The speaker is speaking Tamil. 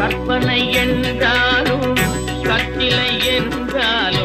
கற்பனை என்றாலும் கத்திலை என்றாலும்